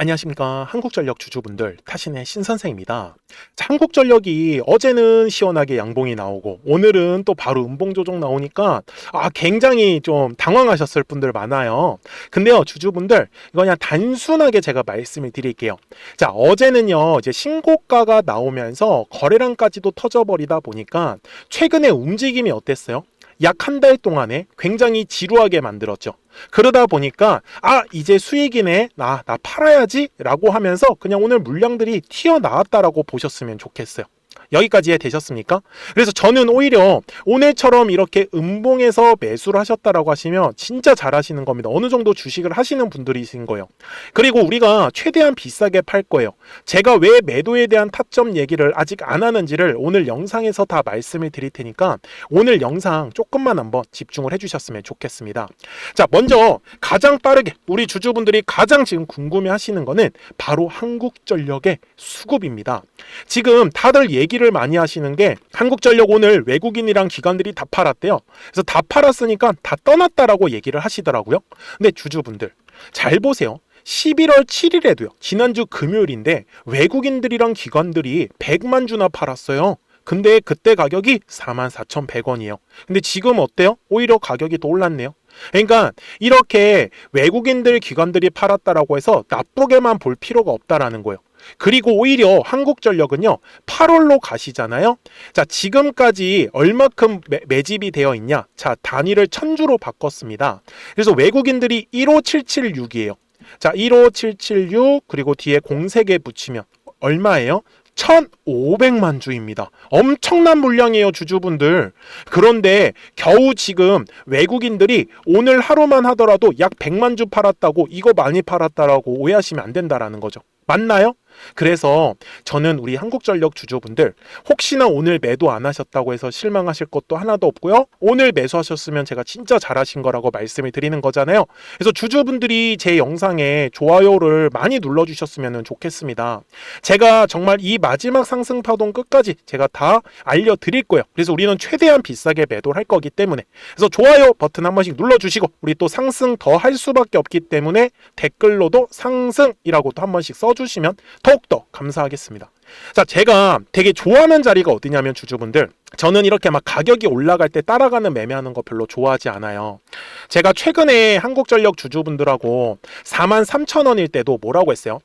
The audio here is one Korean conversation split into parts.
안녕하십니까. 한국전력 주주분들, 타신의 신선생입니다. 자, 한국전력이 어제는 시원하게 양봉이 나오고, 오늘은 또 바로 음봉 조정 나오니까, 아, 굉장히 좀 당황하셨을 분들 많아요. 근데요, 주주분들, 이거 그냥 단순하게 제가 말씀을 드릴게요. 자, 어제는요, 이제 신고가가 나오면서 거래량까지도 터져버리다 보니까, 최근에 움직임이 어땠어요? 약 한 달 동안에 굉장히 지루하게 만들었죠. 그러다 보니까 아 이제 수익이네 나나 팔아야지 라고 하면서 그냥 오늘 물량들이 튀어나왔다라고 보셨으면 좋겠어요. 여기까지 되셨습니까? 그래서 저는 오히려 오늘처럼 이렇게 음봉에서 매수를 하셨다라고 하시면 진짜 잘하시는 겁니다. 어느 정도 주식을 하시는 분들이신 거예요. 그리고 우리가 최대한 비싸게 팔 거예요. 제가 왜 매도에 대한 타점 얘기를 아직 안 하는지를 오늘 영상에서 다 말씀을 드릴 테니까 오늘 영상 조금만 한번 집중을 해주셨으면 좋겠습니다. 자, 먼저 가장 빠르게 우리 주주분들이 가장 지금 궁금해 하시는 거는 바로 한국전력의 수급입니다. 지금 다들 얘기를 많이 하시는 게 한국전력 오늘 외국인이랑 기관들이 다 팔았대요. 그래서 다 팔았으니까 다 떠났다라고 얘기를 하시더라고요. 근데 주주분들 잘 보세요. 11월 7일에도요. 지난주 금요일인데 외국인들이랑 기관들이 100만 주나 팔았어요. 근데 그때 가격이 44,100원이에요. 근데 지금 어때요? 오히려 가격이 더 올랐네요. 그러니까 이렇게 외국인들 기관들이 팔았다라고 해서 나쁘게만 볼 필요가 없다라는 거예요. 그리고 오히려 한국전력은요 8월로 가시잖아요? 자 지금까지 얼마큼 매, 매집이 되어 있냐? 자 단위를 천주로 바꿨습니다. 그래서 외국인들이 15776이에요. 자 15776 그리고 뒤에 공세개 붙이면 얼마예요 1,500만 주입니다. 엄청난 물량이에요, 주주분들. 그런데 겨우 지금 외국인들이 오늘 하루만 하더라도 약 100만 주 팔았다고 이거 많이 팔았다라고 오해하시면 안 된다라는 거죠. 맞나요? 그래서 저는 우리 한국전력 주주분들 혹시나 오늘 매도 안 하셨다고 해서 실망하실 것도 하나도 없고요. 오늘 매수하셨으면 제가 진짜 잘하신 거라고 말씀을 드리는 거잖아요. 그래서 주주분들이 제 영상에 좋아요를 많이 눌러주셨으면 좋겠습니다. 제가 정말 이 마지막 상승 파동 끝까지 제가 다 알려드릴 거예요. 그래서 우리는 최대한 비싸게 매도를 할 거기 때문에 그래서 좋아요 버튼 한 번씩 눌러주시고 우리 또 상승 더 할 수밖에 없기 때문에 댓글로도 상승이라고 또한 번씩 써주시면 더 욱더 감사하겠습니다. 자, 제가 되게 좋아하는 자리가 어디냐면 주주분들. 저는 이렇게 막 가격이 올라갈 때 따라가는 매매하는 거 별로 좋아하지 않아요. 제가 최근에 한국전력 주주분들하고 4만 3천 원일 때도 뭐라고 했어요?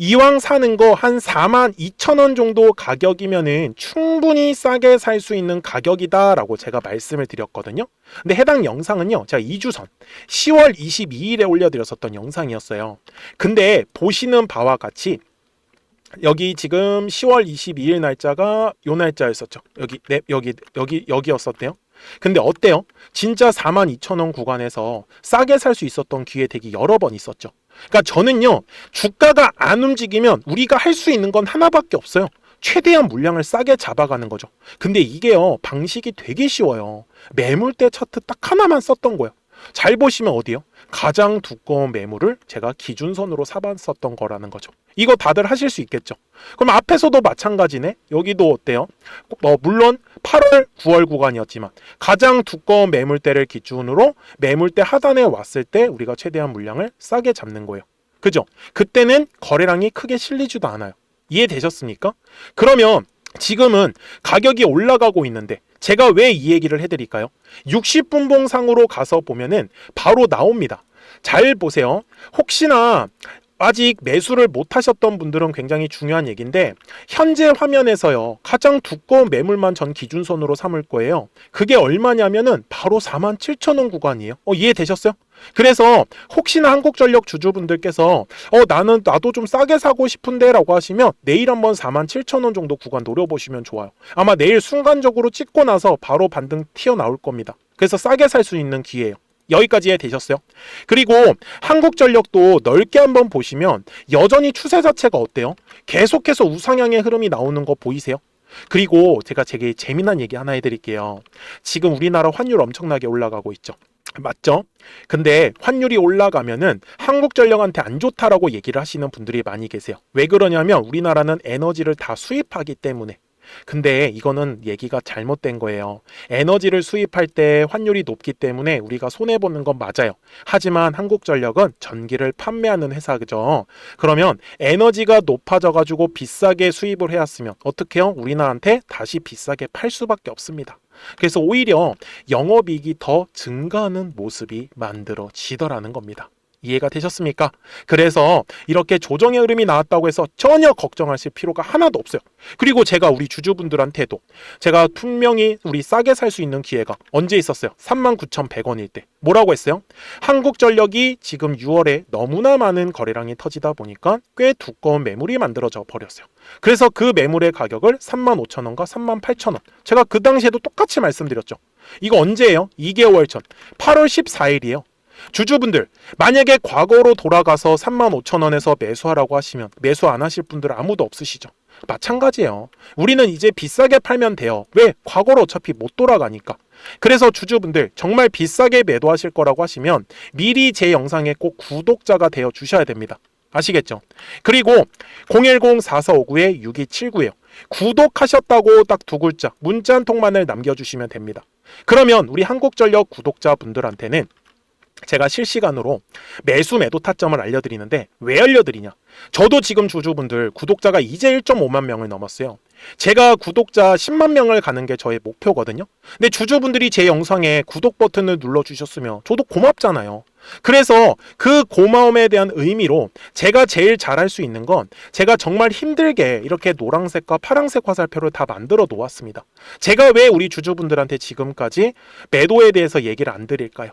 이왕 사는 거 한 4만 2천 원 정도 가격이면은 충분히 싸게 살 수 있는 가격이다라고 제가 말씀을 드렸거든요. 근데 해당 영상은요, 제가 2주 전 10월 22일에 올려드렸었던 영상이었어요. 근데 보시는 바와 같이 여기 지금 10월 22일 날짜가 요 날짜였었죠. 여기 네, 여기 여기 여기였었대요. 근데 어때요? 진짜 4만 2천 원 구간에서 싸게 살 수 있었던 기회 되게 여러 번 있었죠. 그러니까 저는요 주가가 안 움직이면 우리가 할 수 있는 건 하나밖에 없어요. 최대한 물량을 싸게 잡아가는 거죠. 근데 이게요 방식이 되게 쉬워요. 매물대 차트 딱 하나만 썼던 거예요. 잘 보시면 어디요? 가장 두꺼운 매물을 제가 기준선으로 삼았었던 거라는 거죠. 이거 다들 하실 수 있겠죠. 그럼 앞에서도 마찬가지네. 여기도 어때요? 뭐 물론 8월, 9월 구간이었지만 가장 두꺼운 매물대를 기준으로 매물대 하단에 왔을 때 우리가 최대한 물량을 싸게 잡는 거예요. 그죠? 그때는 거래량이 크게 실리지도 않아요. 이해되셨습니까? 그러면 지금은 가격이 올라가고 있는데 제가 왜 이 얘기를 해드릴까요? 60분봉상으로 가서 보면은 바로 나옵니다. 잘 보세요. 혹시나 아직 매수를 못 하셨던 분들은 굉장히 중요한 얘기인데 현재 화면에서요 가장 두꺼운 매물만 전 기준선으로 삼을 거예요. 그게 얼마냐면은 바로 4만 7천 원 구간이에요. 어 이해되셨어요? 그래서 혹시나 한국전력 주주분들께서 어 나는 나도 좀 싸게 사고 싶은데 라고 하시면 내일 한번 4만 7천 원 정도 구간 노려보시면 좋아요. 아마 내일 순간적으로 찍고 나서 바로 반등 튀어나올 겁니다. 그래서 싸게 살 수 있는 기회예요 여기까지 되셨어요. 그리고 한국전력도 넓게 한번 보시면 여전히 추세 자체가 어때요? 계속해서 우상향의 흐름이 나오는 거 보이세요? 그리고 제가 되게 재미난 얘기 하나 해드릴게요. 지금 우리나라 환율 엄청나게 올라가고 있죠. 맞죠? 근데 환율이 올라가면은 한국전력한테 안 좋다라고 얘기를 하시는 분들이 많이 계세요. 왜 그러냐면 우리나라는 에너지를 다 수입하기 때문에 근데 이거는 얘기가 잘못된 거예요. 에너지를 수입할 때 환율이 높기 때문에 우리가 손해보는 건 맞아요. 하지만 한국전력은 전기를 판매하는 회사죠. 그러면 에너지가 높아져가지고 비싸게 수입을 해왔으면 어떻게 해요? 우리나라한테 다시 비싸게 팔 수밖에 없습니다. 그래서 오히려 영업이익이 더 증가하는 모습이 만들어지더라는 겁니다. 이해가 되셨습니까? 그래서 이렇게 조정의 흐름이 나왔다고 해서 전혀 걱정하실 필요가 하나도 없어요. 그리고 제가 우리 주주분들한테도 제가 분명히 우리 싸게 살 수 있는 기회가 언제 있었어요? 39,100원일 때. 뭐라고 했어요? 한국전력이 지금 6월에 너무나 많은 거래량이 터지다 보니까 꽤 두꺼운 매물이 만들어져 버렸어요. 그래서 그 매물의 가격을 35,000원과 38,000원. 제가 그 당시에도 똑같이 말씀드렸죠. 이거 언제예요? 2개월 전. 8월 14일이에요. 주주분들 만약에 과거로 돌아가서 35,000원에서 매수하라고 하시면 매수 안 하실 분들 아무도 없으시죠. 마찬가지예요. 우리는 이제 비싸게 팔면 돼요. 왜? 과거로 어차피 못 돌아가니까. 그래서 주주분들 정말 비싸게 매도하실 거라고 하시면 미리 제 영상에 꼭 구독자가 되어 주셔야 됩니다. 아시겠죠? 그리고 010-4459-6279에요. 구독하셨다고 딱 두 글자 문자 한 통만을 남겨주시면 됩니다. 그러면 우리 한국전력 구독자분들한테는 제가 실시간으로 매수 매도 타점을 알려드리는데 왜 알려드리냐? 저도 지금 주주분들 구독자가 이제 1.5만 명을 넘었어요. 제가 구독자 10만 명을 가는 게 저의 목표거든요. 근데 주주분들이 제 영상에 구독 버튼을 눌러주셨으면 저도 고맙잖아요. 그래서 그 고마움에 대한 의미로 제가 제일 잘할 수 있는 건 제가 정말 힘들게 이렇게 노란색과 파란색 화살표를 다 만들어 놓았습니다. 제가 왜 우리 주주분들한테 지금까지 매도에 대해서 얘기를 안 드릴까요?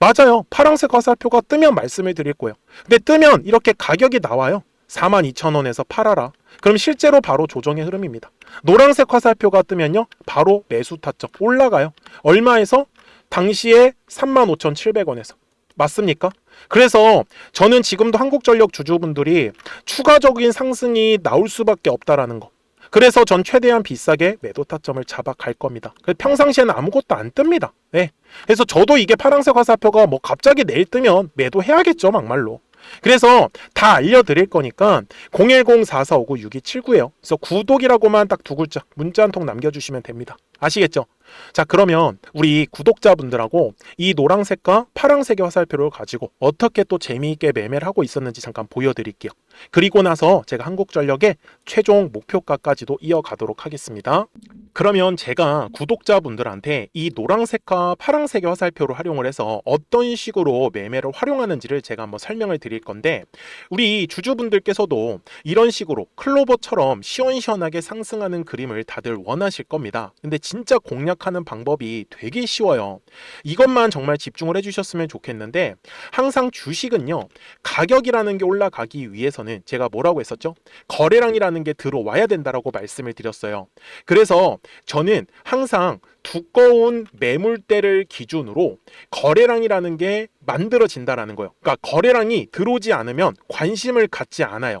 맞아요. 파란색 화살표가 뜨면 말씀을 드릴 거예요. 근데 뜨면 이렇게 가격이 나와요. 42,000원에서 팔아라. 그럼 실제로 바로 조정의 흐름입니다. 노란색 화살표가 뜨면요. 바로 매수 타점 올라가요. 얼마에서? 당시에 35,700원에서. 맞습니까? 그래서 저는 지금도 한국전력 주주분들이 추가적인 상승이 나올 수밖에 없다라는 거. 그래서 전 최대한 비싸게 매도 타점을 잡아 갈 겁니다. 평상시에는 아무것도 안 뜹니다. 네. 그래서 저도 이게 파란색 화살표가 뭐 갑자기 내일 뜨면 매도해야겠죠, 막말로. 그래서 다 알려드릴 거니까 010-4459-6279에요. 그래서 구독이라고만 딱 두 글자 문자 한 통 남겨주시면 됩니다. 아시겠죠? 자 그러면 우리 구독자분들하고 이 노란색과 파란색의 화살표를 가지고 어떻게 또 재미있게 매매를 하고 있었는지 잠깐 보여드릴게요. 그리고 나서 제가 한국전력의 최종 목표가까지도 이어가도록 하겠습니다. 그러면 제가 구독자분들한테 이 노란색과 파란색의 화살표를 활용을 해서 어떤 식으로 매매를 활용하는지를 제가 한번 설명을 드릴 건데 우리 주주분들께서도 이런 식으로 클로버처럼 시원시원하게 상승하는 그림을 다들 원하실 겁니다. 근데 진짜 공략 하는 방법이 되게 쉬워요. 이것만 정말 집중을 해주셨으면 좋겠는데 항상 주식은요 가격이라는 게 올라가기 위해서는 제가 뭐라고 했었죠? 거래량이라는 게 들어와야 된다라고 말씀을 드렸어요. 그래서 저는 항상 두꺼운 매물대를 기준으로 거래량이라는 게 만들어진다라는 거예요. 그러니까 거래량이 들어오지 않으면 관심을 갖지 않아요.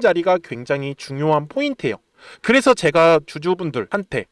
자리가 굉장히 중요한 포인트예요. 그래서 제가 주주분들한테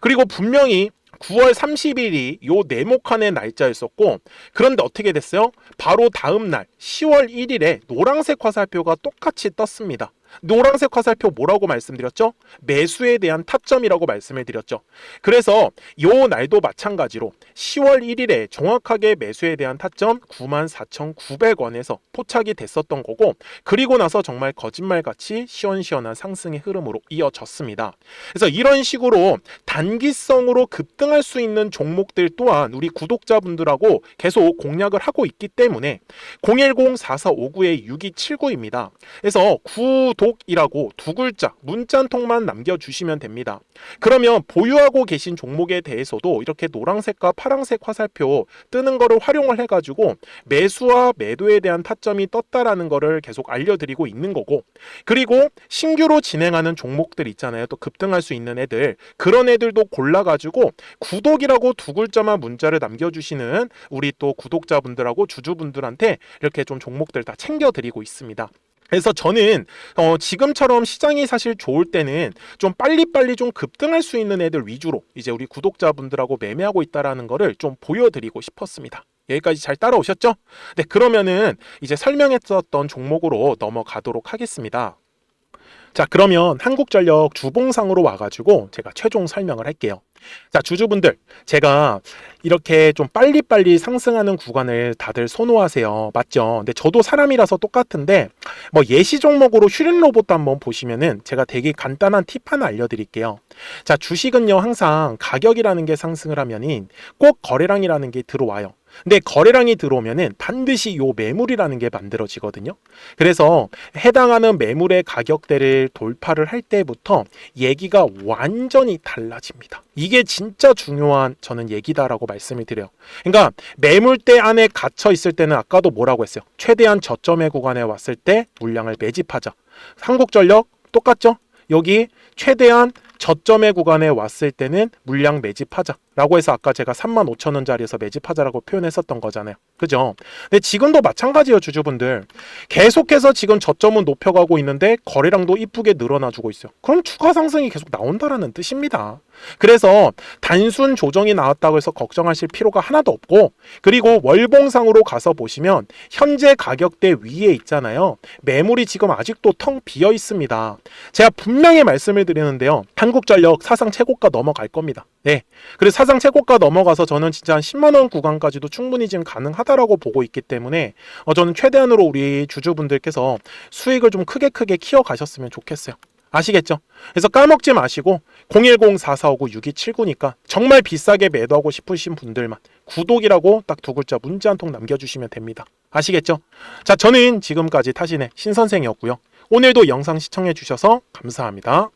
그리고 분명히 9월 30일이 요 네모칸의 날짜였었고 그런데 어떻게 됐어요? 바로 다음 날 10월 1일에 노란색 화살표가 똑같이 떴습니다. 노란색 화살표 뭐라고 말씀드렸죠? 매수에 대한 타점이라고 말씀을 드렸죠. 그래서 요 날도 마찬가지로 10월 1일에 정확하게 매수에 대한 타점 94,900원에서 포착이 됐었던 거고 그리고 나서 정말 거짓말같이 시원시원한 상승의 흐름으로 이어졌습니다. 그래서 이런 식으로 단기성으로 급등 할 수 있는 종목들 또한 우리 구독자분들하고 계속 공략을 하고 있기 때문에 010-4459-6279입니다. 그래서 구독이라고 두 글자 문자 한 통만 남겨주시면 됩니다. 그러면 보유하고 계신 종목에 대해서도 이렇게 노란색과 파란색 화살표 뜨는 거를 활용을 해가지고 매수와 매도에 대한 타점이 떴다라는 거를 계속 알려드리고 있는 거고 그리고 신규로 진행하는 종목들 있잖아요. 또 급등할 수 있는 애들 그런 애들도 골라가지고 구독이라고 두 글자만 문자를 남겨주시는 우리 또 구독자분들하고 주주분들한테 이렇게 좀 종목들 다 챙겨드리고 있습니다. 그래서 저는 어, 지금처럼 시장이 사실 좋을 때는 좀 빨리빨리 좀 급등할 수 있는 애들 위주로 이제 우리 구독자분들하고 매매하고 있다라는 거를 좀 보여드리고 싶었습니다. 여기까지 잘 따라오셨죠? 네, 그러면은 이제 설명했었던 종목으로 넘어가도록 하겠습니다. 자, 그러면 한국전력 주봉상으로 와가지고 제가 최종 설명을 할게요. 자, 주주분들, 제가 이렇게 좀 빨리빨리 상승하는 구간을 다들 선호하세요. 맞죠? 근데 저도 사람이라서 똑같은데, 뭐 예시 종목으로 휴린 로봇도 한번 보시면은 제가 되게 간단한 팁 하나 알려드릴게요. 자, 주식은요, 항상 가격이라는 게 상승을 하면은 꼭 거래량이라는 게 들어와요. 근데 거래량이 들어오면은 반드시 요 매물이라는 게 만들어지거든요. 그래서 해당하는 매물의 가격대를 돌파를 할 때부터 얘기가 완전히 달라집니다. 이게 진짜 중요한 저는 얘기다라고 말씀을 드려요. 그러니까 매물대 안에 갇혀 있을 때는 아까도 뭐라고 했어요? 최대한 저점의 구간에 왔을 때 물량을 매집하자. 한국전력 똑같죠? 여기 최대한 저점의 구간에 왔을 때는 물량 매집하자 라고 해서 아까 제가 35,000원짜리에서 매집하자라고 표현했었던 거잖아요. 그죠? 근데 지금도 마찬가지예요, 주주분들. 계속해서 지금 저점은 높여가고 있는데 거래량도 이쁘게 늘어나주고 있어요. 그럼 추가 상승이 계속 나온다라는 뜻입니다. 그래서 단순 조정이 나왔다고 해서 걱정하실 필요가 하나도 없고 그리고 월봉상으로 가서 보시면 현재 가격대 위에 있잖아요. 매물이 지금 아직도 텅 비어 있습니다. 제가 분명히 말씀을 드리는데요. 한국전력 사상 최고가 넘어갈 겁니다. 네. 그래서 사상 최고가 넘어가서 저는 진짜 한 10만 원 구간까지도 충분히 지금 가능하다라고 보고 있기 때문에 어, 저는 최대한으로 우리 주주분들께서 수익을 좀 크게 크게 키워 가셨으면 좋겠어요. 아시겠죠? 그래서 까먹지 마시고 010-4459-6279니까 정말 비싸게 매도하고 싶으신 분들만 구독이라고 딱 두 글자 문자 한 통 남겨주시면 됩니다. 아시겠죠? 자, 저는 지금까지 타신의 신선생이었고요. 오늘도 영상 시청해 주셔서 감사합니다.